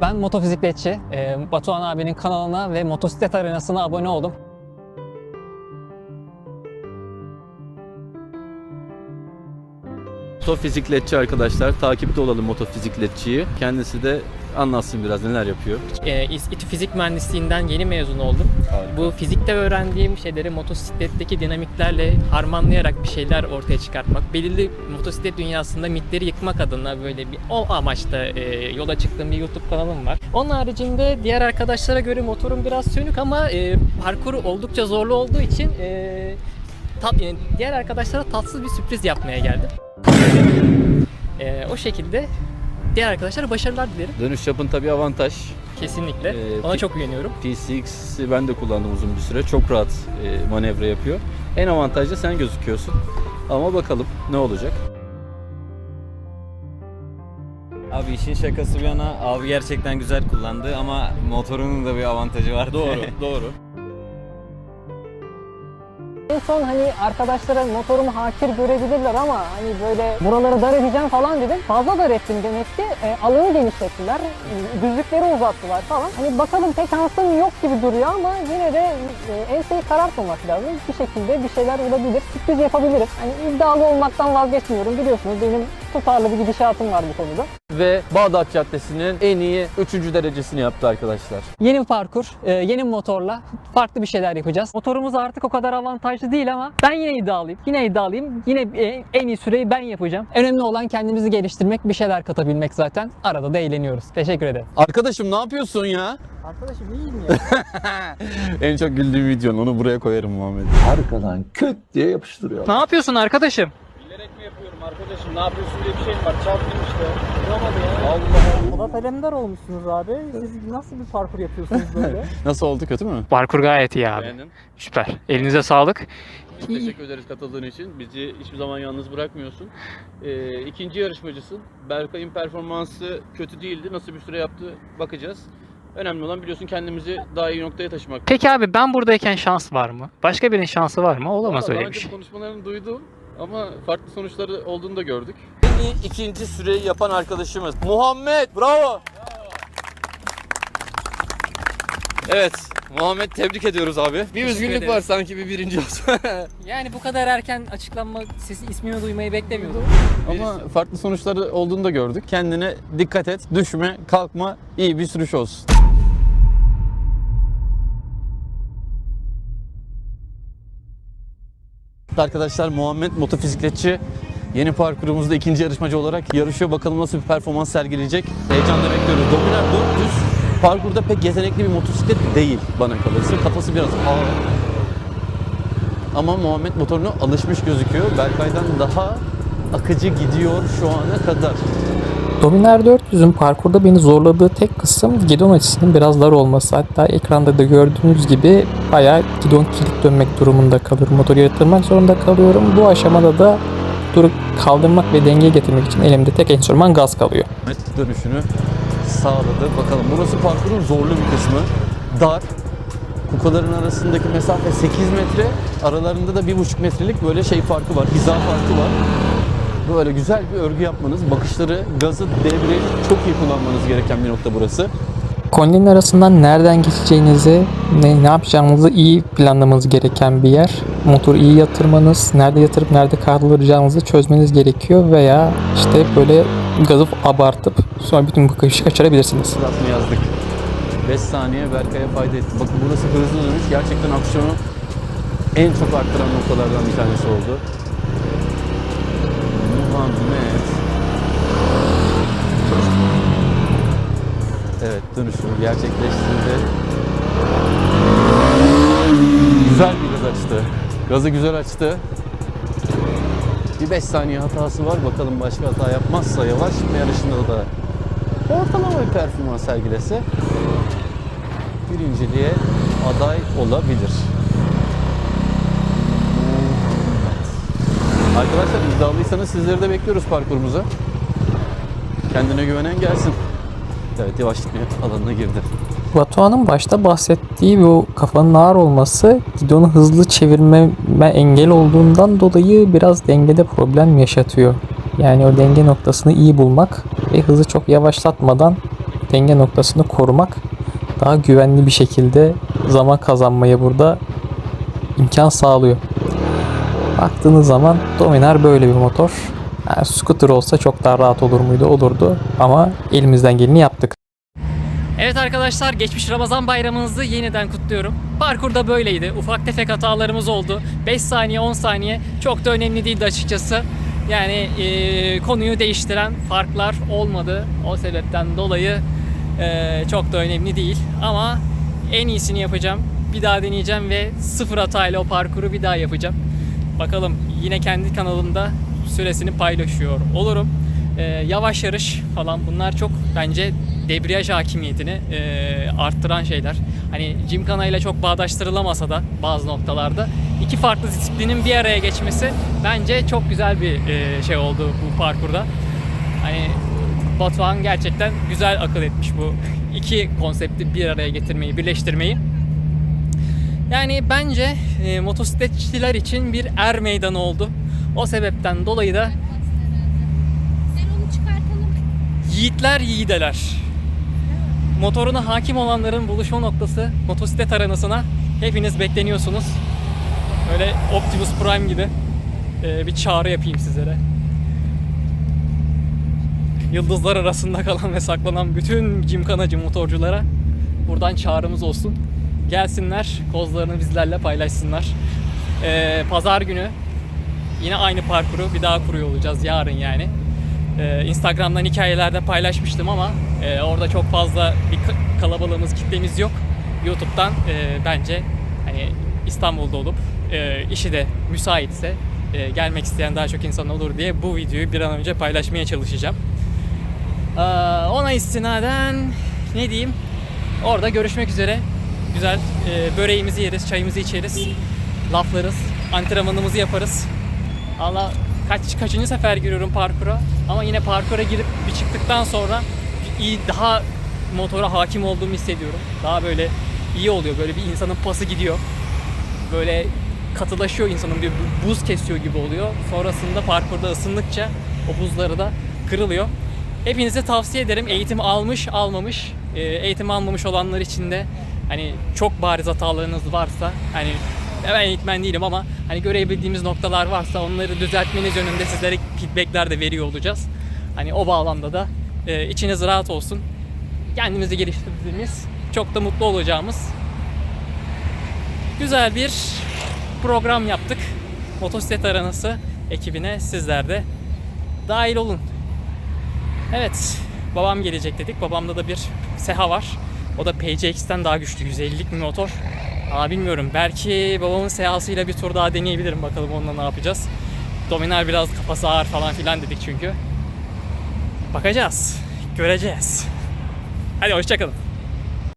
Ben motofisikletçi. Ee, Batuhan abinin kanalına ve motosiklet arenasına abone oldum. Motofizikletçi arkadaşlar. Takipte olalım motofizikletçiyi. Kendisi de anlatsın biraz neler yapıyor. Ee, İSKİTÜ Fizik Mühendisliğinden yeni mezun oldum. Bu fizikte öğrendiğim şeyleri motosikletteki dinamiklerle harmanlayarak bir şeyler ortaya çıkartmak, belirli motosiklet dünyasında mitleri yıkmak adına böyle bir o amaçta e, yola çıktığım bir YouTube kanalım var. Onun haricinde diğer arkadaşlara göre motorum biraz sönük ama e, parkuru oldukça zorlu olduğu için e, tat, yani diğer arkadaşlara tatsız bir sürpriz yapmaya geldim. E, o şekilde diğer arkadaşlara başarılar dilerim. Dönüş yapın tabii avantaj. Kesinlikle. Ee, Ona çok güveniyorum. PCX'i ben de kullandım uzun bir süre. Çok rahat e, manevra yapıyor. En avantajlı sen gözüküyorsun. Ama bakalım ne olacak. Abi işin şakası bir yana abi gerçekten güzel kullandı ama motorunun da bir avantajı var. doğru. En son hani arkadaşlara motorumu hakir görebilirler ama hani böyle buraları dar edeceğim falan dedim. Fazla dar ettim demek ki. E, alanı genişlettiler. Düzlükleri uzattılar falan. Hani bakalım pek şansım yok gibi duruyor ama yine de e, enseyi karartmamak lazım. Bir şekilde bir şeyler olabilir. Sürpriz yapabilirim. Hani iddialı olmaktan vazgeçmiyorum. Biliyorsunuz benim tutarlı bir gidişatım var bu konuda. Ve Bağdat Caddesi'nin en iyi 3. derecesini yaptı arkadaşlar. Yeni bir parkur, e, yeni bir motorla farklı bir şeyler yapacağız. Motorumuz artık o kadar avantajlı değil ama ben yine iddialıyım. Yine iddialıyım. Yine e, en iyi süreyi ben yapacağım. Önemli olan kendimizi geliştirmek, bir şeyler katabilmek zaten. Arada da eğleniyoruz. Teşekkür ederim. Arkadaşım ne yapıyorsun ya? Arkadaşım iyiyim ya. en çok güldüğüm videon onu buraya koyarım Muhammed. arkadan küt diye yapıştırıyor. ne yapıyorsun arkadaşım? Arkadaşım? Ne yapıyorsun diye bir şey mi var? Çarptım işte. Polat Alemdar olmuşsunuz abi. Siz nasıl bir parkur yapıyorsunuz böyle? Nasıl oldu kötü mü? Parkur gayet iyi abi. Beğendin. Süper. Elinize sağlık. Çok teşekkür ederiz katıldığın için. Bizi hiçbir zaman yalnız bırakmıyorsun. Ee, ikinci yarışmacısın. Berkay'ın performansı kötü değildi. Nasıl bir süre yaptı bakacağız. Önemli olan biliyorsun kendimizi daha iyi noktaya taşımak. Peki abi ben buradayken şans var mı? Başka birinin şansı var mı? Olamaz Vallahi öyle daha bir önce şey. konuşmalarını duydum ama farklı sonuçları olduğunu da gördük. En iyi ikinci süreyi yapan arkadaşımız Muhammed. Bravo. Evet. Muhammed tebrik ediyoruz abi. Bir üzgünlük ederiz. var sanki bir birinci olsa. Yani bu kadar erken açıklanma sesi ismini duymayı beklemiyordum. Ama farklı sonuçları olduğunu da gördük. Kendine dikkat et, düşme, kalkma, iyi bir sürüş olsun. Arkadaşlar Muhammed motofizikletçi yeni parkurumuzda ikinci yarışmacı olarak yarışıyor. Bakalım nasıl bir performans sergileyecek. Heyecanla bekliyoruz. Dominar 400 parkurda pek yetenekli bir motosiklet değil bana kalırsa. Kafası biraz ağır. Ama Muhammed motoruna alışmış gözüküyor. Berkay'dan daha akıcı gidiyor şu ana kadar. Dominar 400'ün parkurda beni zorladığı tek kısım gidon açısının biraz dar olması. Hatta ekranda da gördüğünüz gibi bayağı gidon kilit dönmek durumunda kalıyorum. Motoru yatırmak zorunda kalıyorum. Bu aşamada da motoru kaldırmak ve dengeye getirmek için elimde tek enstrüman gaz kalıyor. Dönüşünü sağladı. Bakalım burası parkurun zorlu bir kısmı. Dar. Kukaların arasındaki mesafe 8 metre. Aralarında da 1,5 metrelik böyle şey farkı var. Hiza farkı var. Böyle güzel bir örgü yapmanız, bakışları, gazı, debriyajı çok iyi kullanmanız gereken bir nokta burası. Koninin arasından nereden geçeceğinizi, ne, ne yapacağınızı iyi planlamanız gereken bir yer. Motoru iyi yatırmanız, nerede yatırıp nerede kaldıracağınızı çözmeniz gerekiyor veya işte böyle gazı abartıp sonra bütün bakışı kaçırabilirsiniz. Mı yazdık? 5 saniye Berkay'a fayda etti. Bakın burası hızlı dönüş. Gerçekten aksiyonu en çok arttıran noktalardan bir tanesi oldu. Muhammed. Evet dönüşümü gerçekleştirdi. Güzel bir gaz açtı. Gazı güzel açtı. Bir 5 saniye hatası var. Bakalım başka hata yapmazsa yavaş yarışında da ortalama bir performans sergilese birinciliğe aday olabilir. Arkadaşlar iddialıysanız sizleri de bekliyoruz parkurumuza. Kendine güvenen gelsin. Evet yavaşlık alanına girdi. Batuhan'ın başta bahsettiği bu kafanın ağır olması gidonu hızlı çevirmeme engel olduğundan dolayı biraz dengede problem yaşatıyor. Yani o denge noktasını iyi bulmak ve hızı çok yavaşlatmadan denge noktasını korumak daha güvenli bir şekilde zaman kazanmaya burada imkan sağlıyor. Baktığınız zaman Dominar böyle bir motor. Yani scooter olsa çok daha rahat olur muydu? Olurdu. Ama elimizden geleni yaptık. Evet arkadaşlar geçmiş Ramazan bayramınızı yeniden kutluyorum. Parkurda böyleydi. Ufak tefek hatalarımız oldu. 5 saniye 10 saniye çok da önemli değildi açıkçası. Yani eee, konuyu değiştiren farklar olmadı. O sebepten dolayı eee, çok da önemli değil. Ama en iyisini yapacağım. Bir daha deneyeceğim ve sıfır hatayla o parkuru bir daha yapacağım. Bakalım yine kendi kanalımda süresini paylaşıyor olurum. Ee, yavaş yarış falan bunlar çok bence debriyaj hakimiyetini e, arttıran şeyler. Hani Gymkhana ile çok bağdaştırılamasa da bazı noktalarda iki farklı disiplinin bir araya geçmesi bence çok güzel bir e, şey oldu bu parkurda. Hani Batuhan gerçekten güzel akıl etmiş bu iki konsepti bir araya getirmeyi, birleştirmeyi. Yani bence e, motosikletçiler için bir er meydanı oldu. O sebepten dolayı da yiğitler yiğideler. Motoruna hakim olanların buluşma noktası motosiklet arenasına hepiniz bekleniyorsunuz. Böyle Optimus Prime gibi e, bir çağrı yapayım sizlere. Yıldızlar arasında kalan ve saklanan bütün cimkanacı motorculara buradan çağrımız olsun. Gelsinler, kozlarını bizlerle paylaşsınlar. E, Pazar günü yine aynı parkuru bir daha kuruyor olacağız yarın yani. Ee, Instagram'dan hikayelerde paylaşmıştım ama e, orada çok fazla bir ka- kalabalığımız, kitlemiz yok. YouTube'dan e, bence hani İstanbul'da olup e, işi de müsaitse e, gelmek isteyen daha çok insan olur diye bu videoyu bir an önce paylaşmaya çalışacağım. Ee, ona istinaden ne diyeyim? Orada görüşmek üzere. Güzel e, böreğimizi yeriz, çayımızı içeriz, laflarız, antrenmanımızı yaparız. Allah kaç kaçıncı sefer giriyorum parkura ama yine parkura girip bir çıktıktan sonra iyi daha motora hakim olduğumu hissediyorum. Daha böyle iyi oluyor. Böyle bir insanın pası gidiyor. Böyle katılaşıyor insanın bir bu- buz kesiyor gibi oluyor. Sonrasında parkurda ısındıkça o buzları da kırılıyor. Hepinize tavsiye ederim. Eğitim almış, almamış. E, Eğitim almamış olanlar için de hani çok bariz hatalarınız varsa hani ben eğitmen değilim ama hani görebildiğimiz noktalar varsa onları düzeltmeniz yönünde sizlere feedbackler de veriyor olacağız. Hani o bağlamda da e, içiniz rahat olsun. Kendimizi geliştirdiğimiz, çok da mutlu olacağımız güzel bir program yaptık. Motosiklet aranası ekibine sizler de dahil olun. Evet, babam gelecek dedik. Babamda da bir Seha var. O da PCX'ten daha güçlü, 150'lik bir motor. Aa bilmiyorum, belki babamın Seha'sıyla bir tur daha deneyebilirim. Bakalım onunla ne yapacağız. Dominar biraz kafası ağır falan filan dedik çünkü. Bakacağız, göreceğiz. Hadi hoşçakalın.